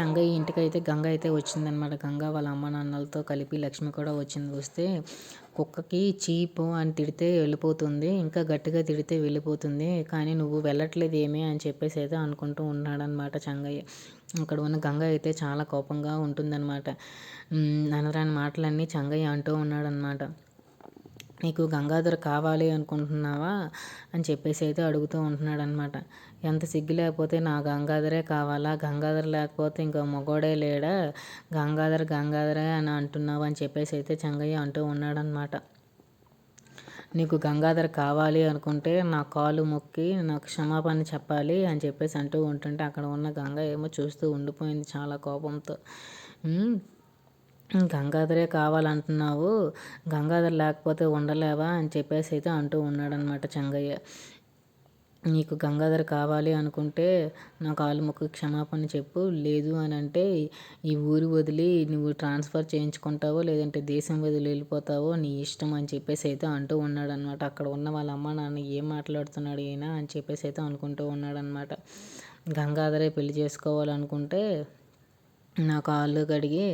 చంగయ్య ఇంటికైతే గంగ అయితే వచ్చిందనమాట. గంగ వాళ్ళ అమ్మ నాన్నలతో కలిపి లక్ష్మి కూడా వచ్చింది. వస్తే కుక్కకి చీపు అని తిడితే వెళ్ళిపోతుంది. ఇంకా గట్టిగా తిడితే వెళ్ళిపోతుంది. కానీ నువ్వు వెళ్ళట్లేదు ఏమి అని చెప్పేసి అయితే అనుకుంటూ ఉన్నాడనమాట చంగయ్య. అక్కడ ఉన్న గంగ అయితే చాలా కోపంగా ఉంటుందన్నమాట అనరాని మాటలన్నీ చంగయ్య అంటూ ఉన్నాడనమాట. నీకు గంగాధర కావాలి అనుకుంటున్నావా? అని చెప్పేసి అయితే అడుగుతూ ఉంటున్నాడు అనమాట ఎంత సిగ్గు లేకపోతే నా గంగాధరే కావాలా? గంగాధర లేకపోతే ఇంకో మొగోడే లేడా? గంగాధర గంగాధరే అని అంటున్నావు అని చెప్పేసి అయితే చెంగయ్య అంటూ ఉన్నాడనమాట నీకు గంగాధర కావాలి అనుకుంటే నా కాలు మొక్కి నాకు క్షమాపణ చెప్పాలి అని చెప్పేసి అంటూ ఉంటుంటే అక్కడ ఉన్న గంగ ఏమో చూస్తూ ఉండిపోయింది చాలా కోపంతో. గంగాధరే కావాలంటున్నావు గంగాధర్ లేకపోతే ఉండలేవా అని చెప్పేసి అయితే అంటూ ఉన్నాడనమాట చెంగయ్య. నీకు గంగాధర్ కావాలి అనుకుంటే నా కాలు మొక్కు క్షమాపణ చెప్పు లేదు అని అంటే ఈ ఊరు వదిలి నువ్వు ట్రాన్స్ఫర్ చేయించుకుంటావో లేదంటే దేశం వదిలి వెళ్ళిపోతావో నీ ఇష్టం అని చెప్పేసి అయితే అంటూ ఉన్నాడనమాట అక్కడ ఉన్న వాళ్ళ అమ్మ నాన్న ఏం మాట్లాడుతున్నాడు ఈయన అని చెప్పేసి అయితే అనుకుంటూ ఉన్నాడనమాట గంగాధరే పెళ్ళి చేసుకోవాలనుకుంటే నా కాళ్ళు కడిగి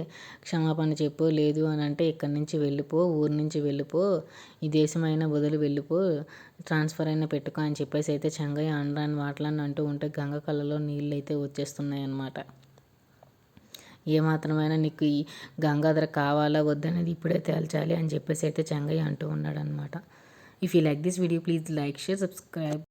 క్షమాపణ చెప్పు లేదు అని అంటే ఇక్కడి నుంచి వెళ్ళిపో ఊరి నుంచి వెళ్ళిపో ఈ దేశమైనా వదిలి వెళ్ళిపో ట్రాన్స్ఫర్ అయినా పెట్టుకో అని చెప్పేసి అయితే చెంగయ్య అనరాని మాటలను అంటూ ఉంటే గంగ కళ్ళలో నీళ్ళు అయితే వచ్చేస్తున్నాయి అన్నమాట ఏమాత్రమైనా నీకు ఈ గంగాధర కావాలా వద్దనేది ఇప్పుడే తేల్చాలి అని చెప్పేసి అయితే చెంగయ్య అంటూ ఉన్నాడనమాట if you like this video please like share subscribe